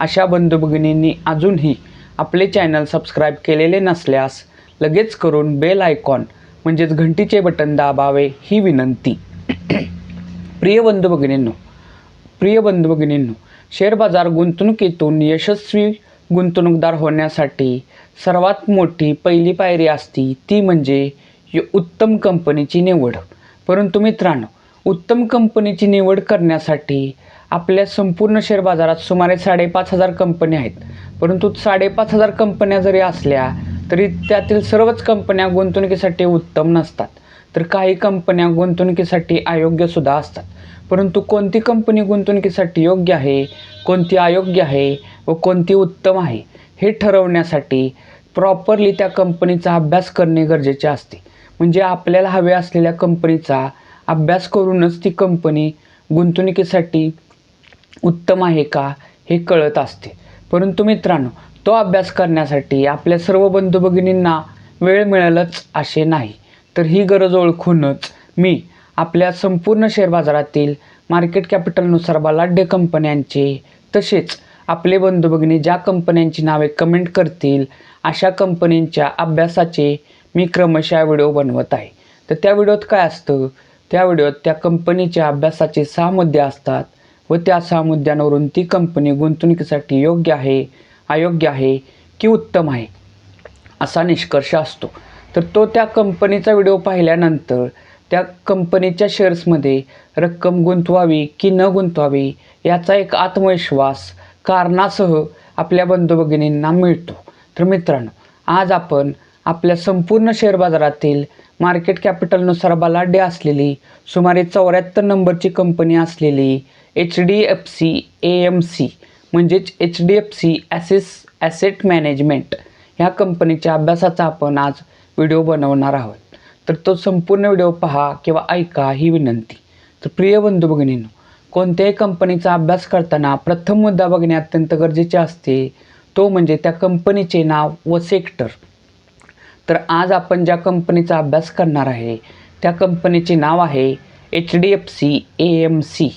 अशा बंधुभगिनींनी अजूनही आपले चॅनल सबस्क्राईब केलेले नसल्यास लगेच करून बेल आयकॉन म्हणजेच घंटीचे बटन दाबावे ही विनंती. प्रिय बंधू भगिनींनो प्रिय बंधू भगिनींनो शेअर बाजार गुंतवणुकीतून यशस्वी गुंतवणूकदार होण्यासाठी सर्वात मोठी पहिली पायरी असती ती म्हणजे उत्तम कंपनीची निवड. परंतु मित्रांनो उत्तम कंपनीची निवड करण्यासाठी आपल्या संपूर्ण शेअर बाजारात सुमारे साडेपाच हजार कंपन्या आहेत. परंतु साडेपाच हजार कंपन्या जरी असल्या तरी त्यातील सर्वच कंपन्या गुंतवणुकीसाठी उत्तम नसतात. तर काही कंपन्या गुंतवणुकीसाठी अयोग्यसुद्धा असतात. परंतु कोणती कंपनी गुंतवणुकीसाठी योग्य आहे कोणती अयोग्य आहे व कोणती उत्तम आहे हे ठरवण्यासाठी प्रॉपरली त्या कंपनीचा अभ्यास करणे गरजेचे असते. म्हणजे आपल्याला हव्या असलेल्या कंपनीचा अभ्यास करूनच ती कंपनी गुंतवणुकीसाठी उत्तम आहे का हे कळत असते. परंतु मित्रांनो तो अभ्यास करण्यासाठी आपल्या सर्व बंधू भगिनींना वेळ मिळेलच असे नाही. तर ही गरज ओळखूनच मी आपल्या संपूर्ण शेअर बाजारातील मार्केट कॅपिटलनुसार बलाढ्य कंपन्यांचे तसेच आपले बंधू भगिनी ज्या कंपन्यांची नावे कमेंट करतील अशा कंपनींच्या अभ्यासाचे मी क्रमशः व्हिडिओ बनवत आहे. तर त्या व्हिडिओत काय असतं? त्या व्हिडिओत त्या कंपनीच्या अभ्यासाचे सहा मुद्दे असतात. व त्या सहा मुद्द्यांवरून ती कंपनी गुंतवणुकीसाठी योग्य आहे अयोग्य आहे की उत्तम आहे असा निष्कर्ष असतो. तर तो त्या कंपनीचा व्हिडिओ पाहिल्यानंतर त्या कंपनीच्या शेअर्समध्ये रक्कम गुंतवावी की न गुंतवावी याचा एक आत्मविश्वास कारणासह आपल्या बंधू भगिनींना मिळतो. तर मित्रांनो आज आपण आपल्या संपूर्ण शेअर बाजारातील मार्केट कॅपिटलनुसार बलाढ्य असलेली सुमारे चौऱ्याहत्तर नंबरची कंपनी असलेली H D F C A M C म्हणजेच एच डी एफ सी ॲसेस ॲसेट मॅनेजमेंट ह्या कंपनीच्या अभ्यासाचा आपण आज व्हिडिओ बनवणार आहोत. तर तो संपूर्ण व्हिडिओ पहा किंवा ऐका ही विनंती. तर प्रिय बंधू भगिनींनो कोणत्याही कंपनीचा अभ्यास करताना प्रथम मुद्दा बघणे अत्यंत गरजेचे असते तो म्हणजे त्या कंपनीचे नाव व सेक्टर. तर आज आपण ज्या कंपनीचा अभ्यास करणार आहे त्या कंपनीचे नाव आहे H D F C A M C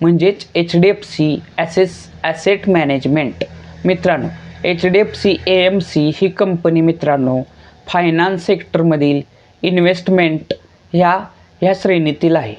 म्हणजेच एच डी एफ सी ॲसेस ॲसेट मॅनेजमेंट मित्रांनो H D F C A M C he company मित्रांनो फायनान्स सेक्टरमधील इन्व्हेस्टमेंट ह्या ह्या श्रेणीतील आहे.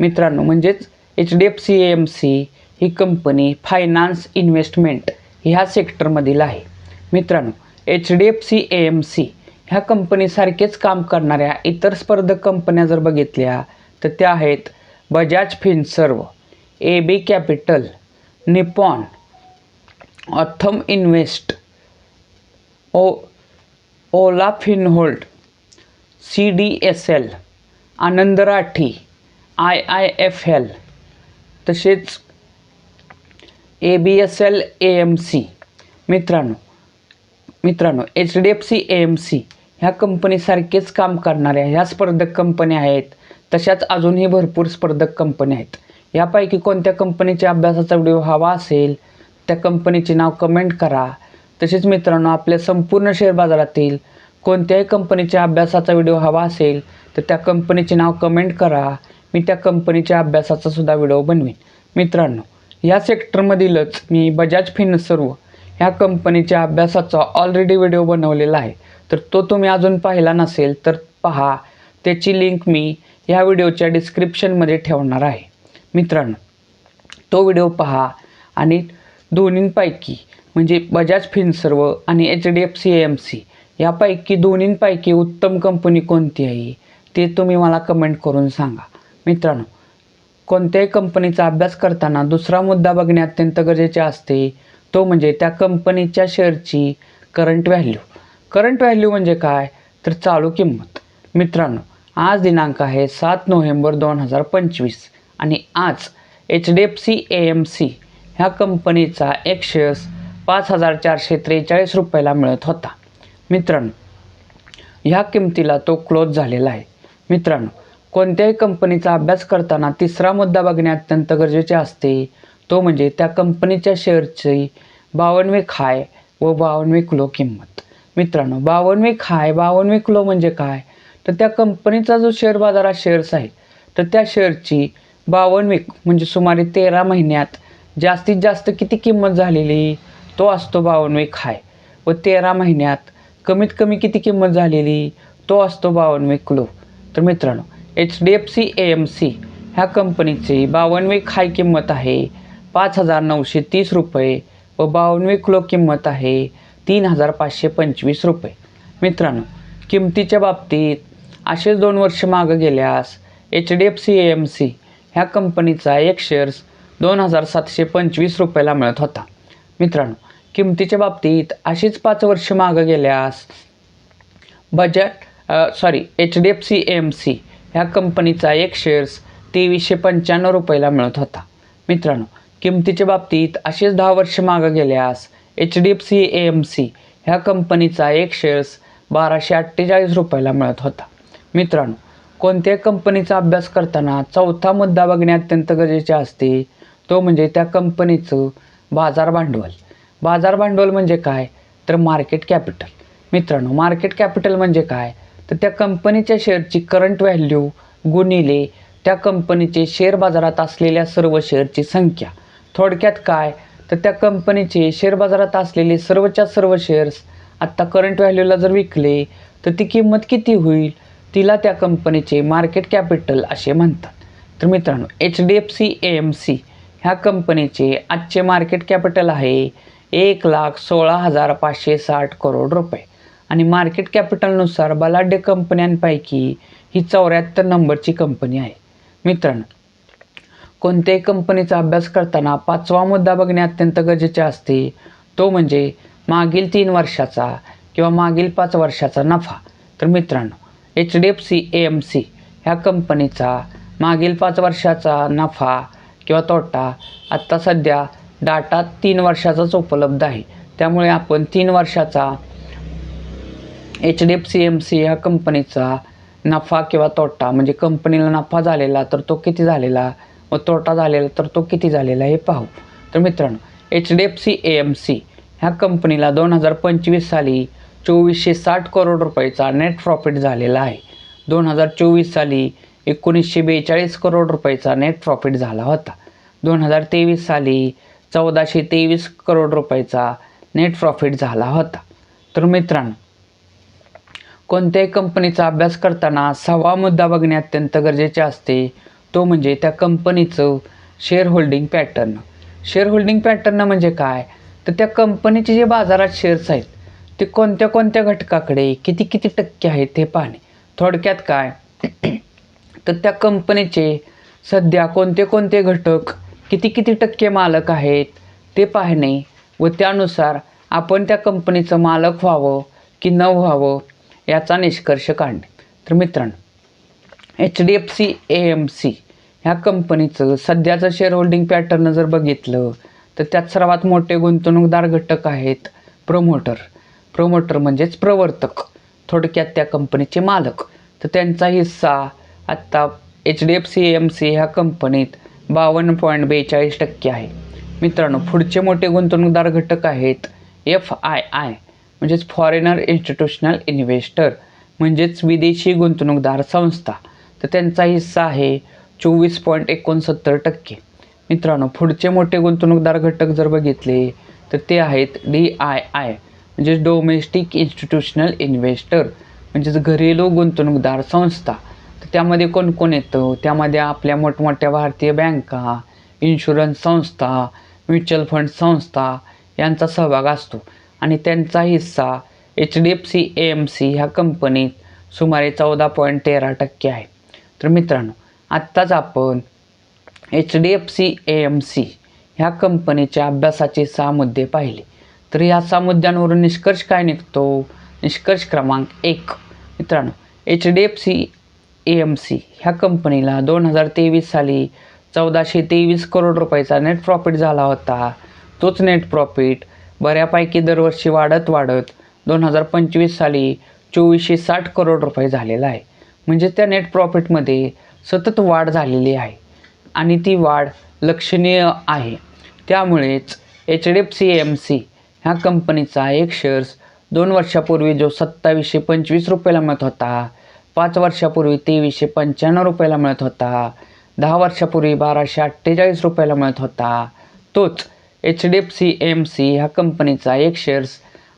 मित्रांनो म्हणजेच H D F C A M C he company finance investment ह्या सेक्टरमधील आहे. मित्रांनो H D F C A M C ह्या कंपनीसारखेच काम करणाऱ्या इतर स्पर्धक कंपन्या जर बघितल्या तर त्या आहेत Bajaj Finserv A B capital Nippon Authum invest O Ola फिनहोल्ड C D S L Anand Rathi I I F L तसेच A B S L A M C मित्रांनो मित्रांनो H D F C A M C ह्या कंपनीसारखेच काम करणाऱ्या ह्या स्पर्धक कंपन्या आहेत तशाच अजूनही भरपूर स्पर्धक कंपन्या आहेत. यापैकी कोणत्या कंपनीच्या अभ्यासाचा व्हिडिओ हवा असेल त्या कंपनीचे नाव कमेंट करा. तसेच मित्रांनो आपल्या संपूर्ण शेअर बाजारातील कोणत्याही कंपनीच्या अभ्यासाचा व्हिडिओ हवा असेल तर त्या कंपनीचे नाव कमेंट करा. मी त्या कंपनीच्या अभ्यासाचा सुद्धा व्हिडिओ बनवीन. मित्रांनो या सेक्टरमधीलच मी बजाज फिनसर्व ह्या कंपनीच्या अभ्यासाचा ऑलरेडी व्हिडिओ बनवलेला आहे. तर तो तुम्ही अजून पाहिला नसेल तर पहा. त्याची लिंक मी ह्या व्हिडिओच्या डिस्क्रिप्शनमध्ये ठेवणार आहे. मित्रांनो तो व्हिडिओ पहा आणि दोन्हींपैकी म्हणजे बजाज फिनसर्व आणि H D F C M C यापैकी दोन्हींपैकी उत्तम कंपनी कोणती आहे ते तुम्ही मला कमेंट करून सांगा. मित्रांनो कोणत्याही कंपनीचा अभ्यास करताना दुसरा मुद्दा बघणे अत्यंत गरजेचे असते तो म्हणजे त्या कंपनीच्या शेअरची करंट व्हॅल्यू करंट व्हॅल्यू म्हणजे काय? तर चालू किंमत. मित्रांनो आज दिनांक आहे सात नोव्हेंबर दोन हजार पंचवीस. आणि आज H D F C A M C ह्या कंपनीचा एक शेअर्स पाच हजार चारशे त्रेचाळीस रुपयाला मिळत होता. मित्रांनो ह्या किमतीला तो क्लोज झालेला आहे. मित्रांनो कोणत्याही कंपनीचा अभ्यास करताना तिसरा मुद्दा बघणे अत्यंत गरजेचे असते. तो म्हणजे त्या कंपनीच्या शेअरची बावनवे खाय व बावनवे किलो किंमत. मित्रांनो बावनवे खाय बावनवे किलो म्हणजे काय? तर त्या कंपनीचा जो शेअर बाजारात शेअर्स आहे तर त्या शेअरची बावनवे म्हणजे सुमारे तेरा महिन्यात जास्तीत जास्त किती किंमत झालेली? तो असतो बावनवे खाय. व तेरा महिन्यात कमीत कमी किती किंमत झालेली? तो असतो बावनवे लो तर मित्रांनो H D F C A M C ह्या कंपनीची बावनवे खाय किंमत आहे पाच हजार नऊशे तीस रुपये व बावनवे लो किंमत आहे तीन हजार पाचशे पंचवीस रुपये. मित्रांनो किमतीच्या बाबतीत असेच दोन वर्ष मागं गेल्यास H D F C A M C ह्या कंपनीचा एक शेअर्स दोन हजार सातशे पंचवीस रुपयाला मिळत होता. मित्रांनो किमतीच्या बाबतीत अशीच पाच वर्ष मागं गेल्यास Bajaj sorry H D F C M C ह्या कंपनीचा एक शेअर्स तेवीसशे पंच्याण्णव रुपयाला मिळत होता. मित्रांनो किमतीच्या बाबतीत असेच दहा वर्ष मागं गेल्यास H D F C A M C ह्या कंपनीचा एक शेअर्स बाराशे अठ्ठेचाळीस रुपयाला मिळत होता. मित्रांनो कोणत्याही कंपनीचा अभ्यास करताना चौथा मुद्दा बघणे अत्यंत गरजेचे असते. तो म्हणजे त्या कंपनीचं बाजार भांडवल. बाजार भांडवल म्हणजे काय? तर मार्केट कॅपिटल. मित्रांनो मार्केट कॅपिटल म्हणजे काय? तर त्या कंपनीच्या शेअरची करंट व्हॅल्यू गुणिले त्या कंपनीचे शेअर बाजारात असलेल्या सर्व शेअरची संख्या. थोडक्यात काय? तर त्या कंपनीचे शेअर बाजारात असलेले सर्वच्या सर्व शेअर्स आत्ता करंट व्हॅल्यूला जर विकले तर ती किंमत किती होईल? तिला त्या कंपनीचे मार्केट कॅपिटल असे म्हणतात. तर मित्रांनो H D F C A M C ह्या कंपनीचे आजचे मार्केट कॅपिटल आहे एक लाख सोळा हजार पाचशे साठ करोड रुपये. आणि मार्केट कॅपिटलनुसार बलाढ्य कंपन्यांपैकी ही चौऱ्याहत्तर नंबरची कंपनी आहे. मित्रांनो कोणत्याही कंपनीचा अभ्यास करताना पाचवा मुद्दा बघणे अत्यंत गरजेचे असते. तो म्हणजे मागील तीन वर्षाचा किंवा मागील पाच वर्षाचा नफा. तर मित्रांनो H D F C A M C ह्या कंपनीचा मागील पाच वर्षाचा नफा किंवा तोटा आत्ता सध्या डाटा तीन वर्षाचाच उपलब्ध आहे. त्यामुळे आपण तीन वर्षाचा H D F C M C ह्या कंपनीचा नफा किंवा तोटा म्हणजे कंपनीला नफा झालेला तर तो किती झालेला व तोटा झालेला तर तो किती झालेला हे पाहू. तर मित्रांनो H D F C A M C ह्या कंपनीला दोन हजार पंचवीस साली चोवीसशे साठ करोड रुपयाचा नेट प्रॉफिट झालेला आहे. दोन हजार चोवीस साली एकोणीसशे बेचाळीस करोड रुपयाचा नेट प्रॉफिट झाला होता. दोन हजार तेवीस साली चौदाशे तेवीस करोड रुपयाचा नेट प्रॉफिट झाला होता. तर मित्रांनो कोणत्याही कंपनीचा अभ्यास करताना सहावा मुद्दा बघणे अत्यंत गरजेचे असते तो म्हणजे त्या कंपनीचं share holding pattern share holding pattern म्हणजे काय? तर त्या कंपनीचे जे बाजारात शेअर्स आहेत ते कोणत्या कोणत्या घटकाकडे किती किती टक्के आहेत ते पाहणे. थोडक्यात काय? तर त्या कंपनीचे सध्या कोणते कोणते घटक किती किती टक्के मालक आहेत ते पाहणे व त्यानुसार आपण त्या कंपनीचं मालक व्हावं की न व्हावं याचा निष्कर्ष काढणे. तर मित्रांनो H D F C A M C ह्या कंपनीचं सध्याचं शेअर होल्डिंग पॅटर्न जर बघितलं तर त्यात सर्वात मोठे गुंतवणूकदार घटक आहेत प्रमोटर प्रमोटर म्हणजेच प्रवर्तक थोडक्यात त्या कंपनीचे मालक. तर त्यांचा हिस्सा आत्ता H D F C M C ह्या कंपनीत बावन्न पॉईंट बेचाळीस टक्के आहे. मित्रांनो पुढचे मोठे गुंतवणूकदार घटक आहेत एफ आय आय म्हणजेच फॉरेनर इन्स्टिट्यूशनल इन्व्हेस्टर म्हणजेच विदेशी गुंतवणूकदार संस्था. तर त्यांचा हिस्सा आहे चोवीस पॉईंट एकोणसत्तर टक्के. मित्रांनो पुढचे मोठे गुंतवणूकदार घटक जर बघितले तर ते आहेत डी आय आय म्हणजेच डोमेस्टिक इन्स्टिट्यूशनल इन्व्हेस्टर म्हणजेच घरेलू गुंतवणूकदार संस्था तर त्यामध्ये कोण कोण येतं? त्यामध्ये आपल्या मोठमोठ्या भारतीय बँका इन्शुरन्स संस्था म्युच्युअल फंड संस्था यांचा सहभाग असतो. आणि त्यांचा हिस्सा H D F C A M C ह्या कंपनीत सुमारे चौदा पॉईंट तेरा टक्के आहे. तर मित्रांनो आत्ताच आपण H D F C A M C ह्या कंपनीच्या अभ्यासाचे सहा मुद्दे पाहिले. तर या मुद्द्यांवरून निष्कर्ष काय निघतो? निष्कर्ष क्रमांक एक. मित्रांनो H D F C A M C ह्या कंपनीला दोन हजार तेवीस साली चौदाशे तेवीस करोड रुपयाचा नेट प्रॉफिट झाला होता. तोच नेट प्रॉफिट बऱ्यापैकी दरवर्षी वाढत वाढत दोन हजार पंचवीस साली चोवीसशे साठ करोड रुपये झालेला आहे. म्हणजे त्या नेट प्रॉफिटमध्ये सतत वाढ झालेली आहे आणि ती वाढ लक्षणीय आहे. त्यामुळेच H D F C M C ह्या कंपनीचा एक शेअर्स दोन वर्षापूर्वी जो सत्तावीसशे पंचवीस रुपयाला मिळत होता पाच वर्षापूर्वी तेवीसशे पंच्याण्णव रुपयाला मिळत होता दहा वर्षापूर्वी बाराशे अठ्ठेचाळीस रुपयाला मिळत होता. तोच H D F C M C ह्या कंपनीचा एक शेअर्स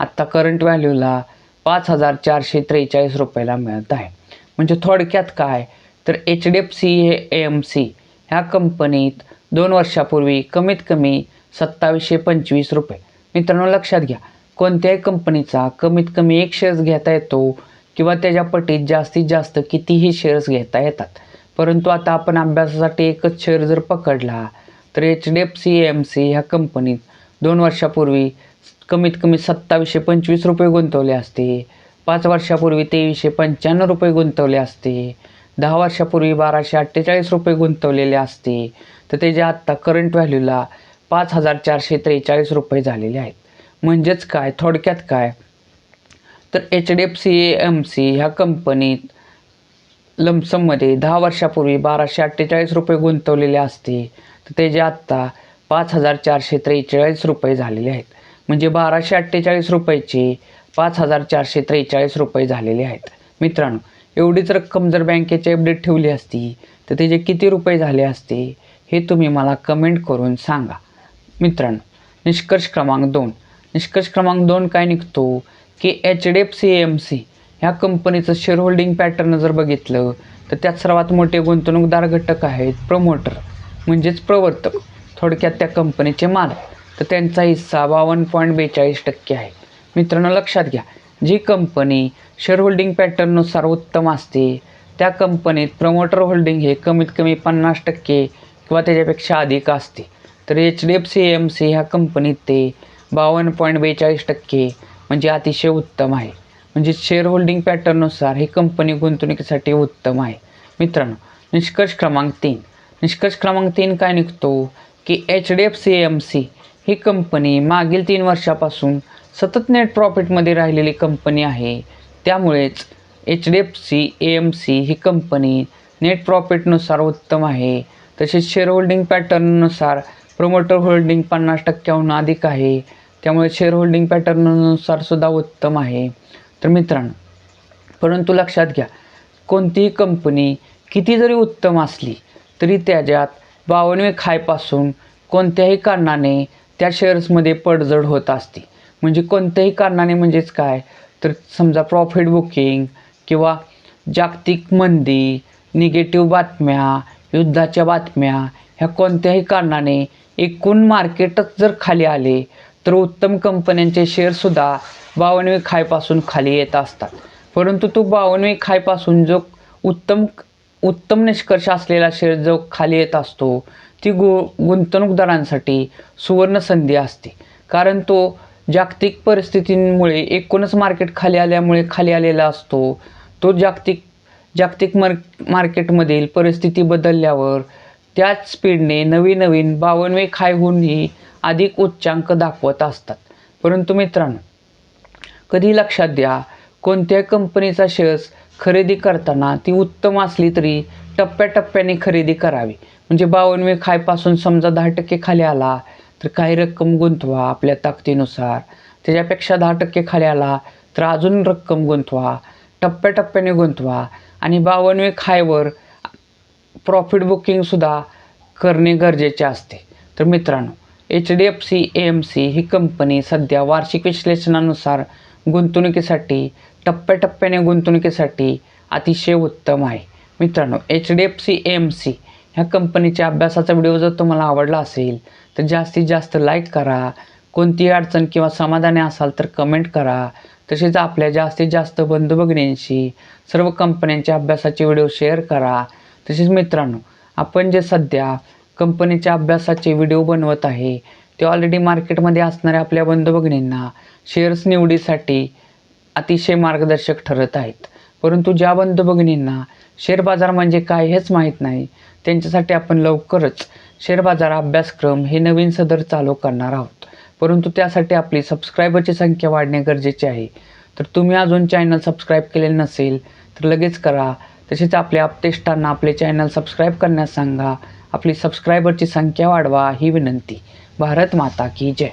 आत्ता करंट व्हॅल्यूला पाच हजार चारशे त्रेचाळीस रुपयाला मिळत आहे. म्हणजे थोडक्यात काय? तर H D F C M C ह्या कंपनीत दोन वर्षापूर्वी कमीत कमी सत्तावीसशे पंचवीस रुपये मित्रांनो लक्षात घ्या. कोणत्याही कंपनीचा कमीत कमी एक शेअर्स घेता येतो किंवा त्याच्या पटीत जास्तीत जास्त कितीही शेअर्स घेता येतात. परंतु आता आपण अभ्यासासाठी एकच शेअर जर पकडला तर H D F C M C ह्या कंपनीत दोन वर्षापूर्वी कमीत कमी सत्तावीसशे पंचवीस रुपये गुंतवले असते. पाच वर्षापूर्वी तेवीसशे पंच्याण्णव रुपये गुंतवले असते. दहा वर्षापूर्वी बाराशे अठ्ठेचाळीस रुपये गुंतवलेले असते. तर त्याच्या आत्ता करंट व्हॅल्यूला पाच हजार चारशे त्रेचाळीस रुपये झालेले आहेत. म्हणजेच काय? थोडक्यात काय? तर H D F C M C ह्या कंपनीत लमसममध्ये दहा वर्षापूर्वी बाराशे अठ्ठेचाळीस रुपये गुंतवलेले असते. तर त्याचे आत्ता पाच हजार चारशे त्रेचाळीस रुपये झालेले आहेत. म्हणजे बाराशे अठ्ठेचाळीस रुपयाचे पाच हजार चारशे त्रेचाळीस रुपये झालेले आहेत. मित्रांनो एवढीच रक्कम जर बँकेची अपडेट ठेवली असती तर त्याचे किती रुपये झाले असते हे तुम्ही मला कमेंट करून सांगा. मित्रांनो निष्कर्ष क्रमांक दोन. निष्कर्ष क्रमांक दोन काय निघतो? की H D F C M C ह्या कंपनीचं शेअर होल्डिंग पॅटर्न जर बघितलं तर त्यात सर्वात मोठे गुंतवणूकदार घटक आहेत प्रमोटर म्हणजेच प्रवर्तक. थोडक्यात त्या कंपनीचे मालक. तर त्यांचा हिस्सा बावन्न पॉईंट बेचाळीस टक्के आहे. मित्रांनो लक्षात घ्या. जी कंपनी शेअर होल्डिंग पॅटर्ननुसार उत्तम असते त्या कंपनीत प्रमोटर होल्डिंग हे कमीत कमी पन्नास टक्के किंवा त्याच्यापेक्षा अधिक असते. तर H D F C M C ह्या कंपनीत ते बावन्न पॉईंट बेचाळीस टक्के म्हणजे अतिशय उत्तम आहे. म्हणजे शेअर होल्डिंग पॅटर्ननुसार ही कंपनी गुंतवणुकीसाठी उत्तम आहे. मित्रांनो निष्कर्ष क्रमांक तीन. निष्कर्ष क्रमांक तीन काय निघतो? की H D F C M C ही कंपनी मागील तीन वर्षापासून सतत नेट प्रॉफिटमध्ये राहिलेली कंपनी आहे. त्यामुळेच H D F C A M C he company net प्रॉफिटनुसार उत्तम आहे. तसेच शेअर होल्डिंग पॅटर्ननुसार प्रोमोटर होल्डिंग पन्नास टक्क्याहून अधिक आहे. त्यामुळे शेअर होल्डिंग पॅटर्ननुसार सुद्धा उत्तम आहे. तर मित्रांनो परंतु लक्षात घ्या कोणतीही कंपनी किती जरी उत्तम असली तरी त्याच्यात बावनवे खायपासून कोणत्याही कारणाने त्या शेअर्समध्ये पडझड होत असते. म्हणजे कोणत्याही कारणाने म्हणजेच काय? तर समजा प्रॉफिट बुकिंग किंवा जागतिक मंदी निगेटिव्ह बातम्या युद्धाच्या बातम्या ह्या कोणत्याही कारणाने एकूण मार्केटच जर खाली आले तर उत्तम कंपन्यांचे शेअरसुद्धा बावनवे खायपासून खाली येत असतात. परंतु तो बावनवे खायपासून जो उत्तम उत्तम निष्कर्ष असलेला शेअर जो खाली येत असतो ती गु गुंतवणूकदारांसाठी सुवर्ण संधी असते. कारण तो जागतिक परिस्थितींमुळे एकूणच मार्केट खाली आल्यामुळे खाली आलेला असतो. तो जागतिक जागतिक मार्क मार्केटमधील परिस्थिती बदलल्यावर त्याच स्पीडने नवीन नवीन बावनवे खायहूनही अधिक उच्चांक दाखवत असतात. परंतु मित्रांनो कधी लक्षात द्या कोणत्याही कंपनीचा शेअर्स खरेदी करताना ती उत्तम असली तरी टप्प्याटप्प्याने खरेदी करावी. म्हणजे बावनवे खायपासून समजा दहा टक्के खाली आला तर काही रक्कम गुंतवा आपल्या ताकदीनुसार. त्याच्यापेक्षा दहा टक्के खाली आला तर अजून रक्कम गुंतवा टप्प्याटप्प्याने गुंतवा. आणि बावनवे खायवर प्रॉफिट बुकिंगसुद्धा करणे गरजेचे असते. तर मित्रांनो H D F C A M C he company सध्या वार्षिक विश्लेषणानुसार गुंतवणुकीसाठी टप्प्याटप्प्याने गुंतवणुकीसाठी अतिशय उत्तम आहे. मित्रांनो H D F C M C ह्या कंपनीच्या अभ्यासाचा व्हिडिओ जर तुम्हाला आवडला असेल तर जास्तीत जास्त लाईक करा. कोणतीही अडचण किंवा समाधानी असाल तर कमेंट करा. तसेच आपल्या जास्तीत जास्त बंधू भगिनींशी सर्व कंपन्यांच्या अभ्यासाचे व्हिडिओ शेअर करा. तसेच मित्रांनो आपण जे सध्या कंपनीच्या अभ्यासाचे व्हिडिओ बनवत आहे ते ऑलरेडी मार्केटमध्ये असणाऱ्या आपल्या बंधुभगिनींना शेअर्स निवडीसाठी अतिशय मार्गदर्शक ठरत आहेत. परंतु ज्या बंधुभगिनींना शेअर बाजार म्हणजे काय हेच माहीत नाही त्यांच्यासाठी आपण लवकरच शेअर बाजार अभ्यासक्रम हे नवीन सदर चालू करणार आहोत. परंतु त्यासाठी आपली सबस्क्रायबरची संख्या वाढणे गरजेचे आहे. तर तुम्ही अजून चॅनल सबस्क्राईब केले नसेल तर लगेच करा. तसेच आपल्या अपतेष्टांना आपले चॅनल सबस्क्राईब करण्यास सांगा. आपली सबस्क्रायबरची संख्या वाढवा ही विनंती. भारत माता की जय.